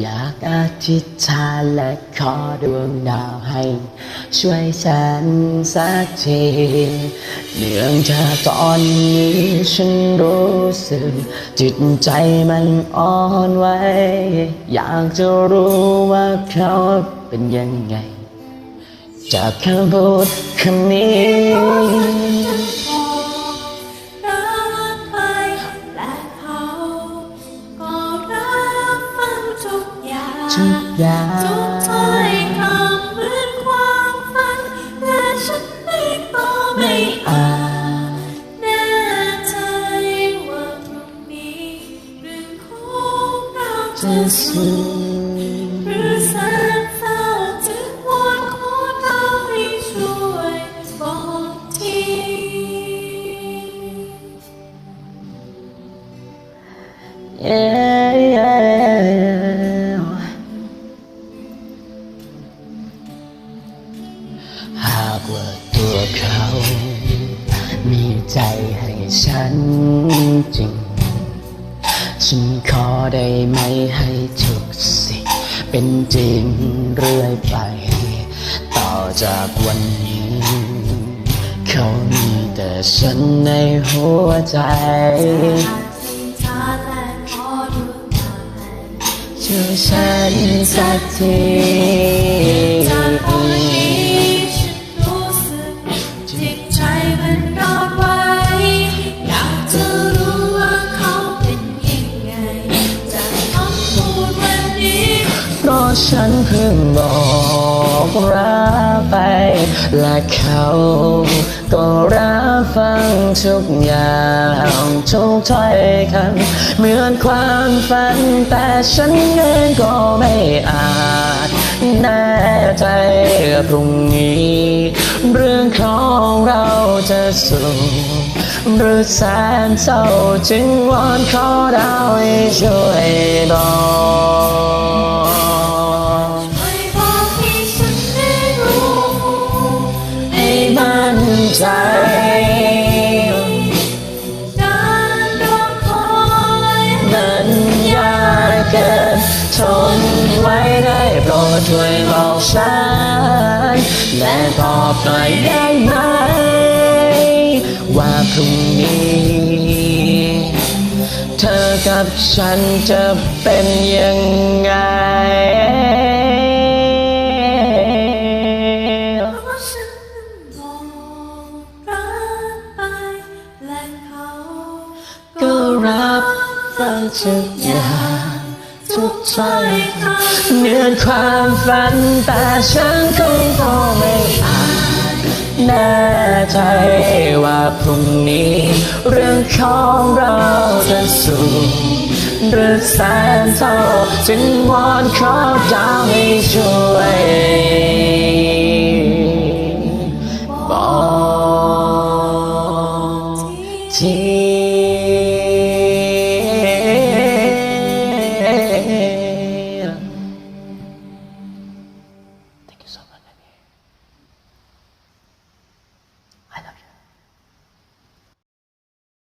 อยากอธิษฐานและขอดวงดาวให้ ช่วยฉันสักทีเนื่องจากตอนนี้ฉันรู้สึก จิตใจมันอ่อนไหวอยากจะรู้ว่าเขาเป็นยังไง จากคำพูดคำนี้ ทุกอย่างทุกถ้อยคำเหมือนความฝันและฉันเองก็ไม่อาจแน่ใจว่าพรุ่งนี้เรื่องของเราจะจะสูง มีใจให้ฉันจริง ฉันขอได้ไหมให้ทุกสิ่งเป็นจริงเรื่อยไป ต่อจากวันนี้ เขามีแต่ฉันในหัวใจหากสิ่งช้าและขอดวงดาวให้ช่วยฉันสักที ฉันเพิ่งบอกรักไป และเขาก็รับฟังทุกอย่างทุกถ้อยคำเหมือนความฝัน แต่ฉันเองก็ไม่อาจแน่ใจว่าพรุ่งนี้ เรื่องของเราจะสุขหรือแสนเศร้าจึงวอนขอดาวให้ช่วยบอก ใจการรอคอยมันยากเกินทนไว้ได้โปรดช่วยบอกฉันและตอบหน่อยได้ไหม ว่าพรุ่งนี้ เธอกับฉันจะเป็นยังไง เพื่อทุกอย่างทุกใจเนื้อความฝันแต่ฉันคงต้องไม่อาจแน่ใจว่าพรุ่งนี้ เรื่องของเราจะสูงหรือแสนเศร้าจึงวอนขอดาวให้ช่วยบอกที